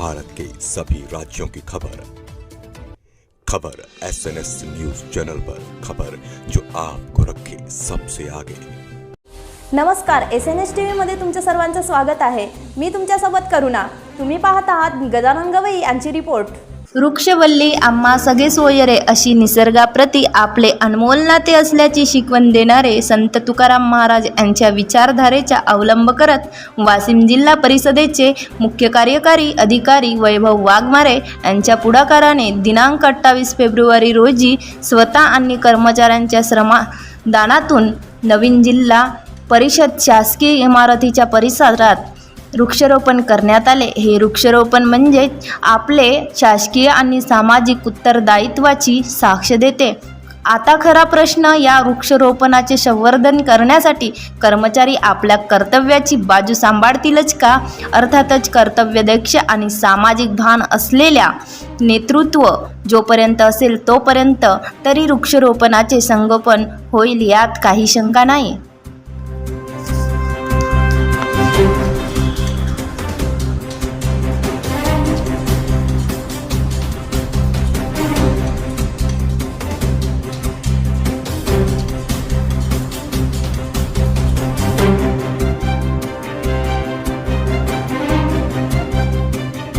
भारत के सभी राज्यों की खबर। खबर S N S news channel पर खबर जो आपको रखे सबसे आगे। नमस्कार एस एन एस टी व्हीमध्ये तुमच्या सर्वांचं स्वागत आहे. मी तुमच्यासोबत करुणा. तुम्ही पाहत आहात गजानन गवई यांची रिपोर्ट. वृक्षवल्ली आम्हा सगळे सोयरे अशी निसर्गाप्रती आपले अनमोल नाते असल्याची शिकवण देणारे संत तुकाराम महाराज यांच्या विचारधारेचा अवलंब करत वाशिम जिल्हा परिषदेचे मुख्य कार्यकारी अधिकारी वैभव वाघमारे यांच्या पुढाकाराने दिनांक अठ्ठावीस फेब्रुवारी रोजी स्वतः आणि कर्मचाऱ्यांच्या श्रमदानातून नवीन जिल्हा परिषद शासकीय इमारतीच्या परिसरात वृक्षारोपण करण्यात आले. हे वृक्षारोपण म्हणजे आपले शासकीय आणि सामाजिक उत्तरदायित्वाची साक्ष देते. आता खरा प्रश्न या वृक्षारोपणाचे संवर्धन करण्यासाठी कर्मचारी आपल्या कर्तव्याची बाजू सांभाळतीलच का? अर्थातच कर्तव्यदक्ष आणि सामाजिक भान असलेल्या नेतृत्व जोपर्यंत असेल तोपर्यंत तरी वृक्षारोपणाचे संगोपन होईल यात काही शंका नाही.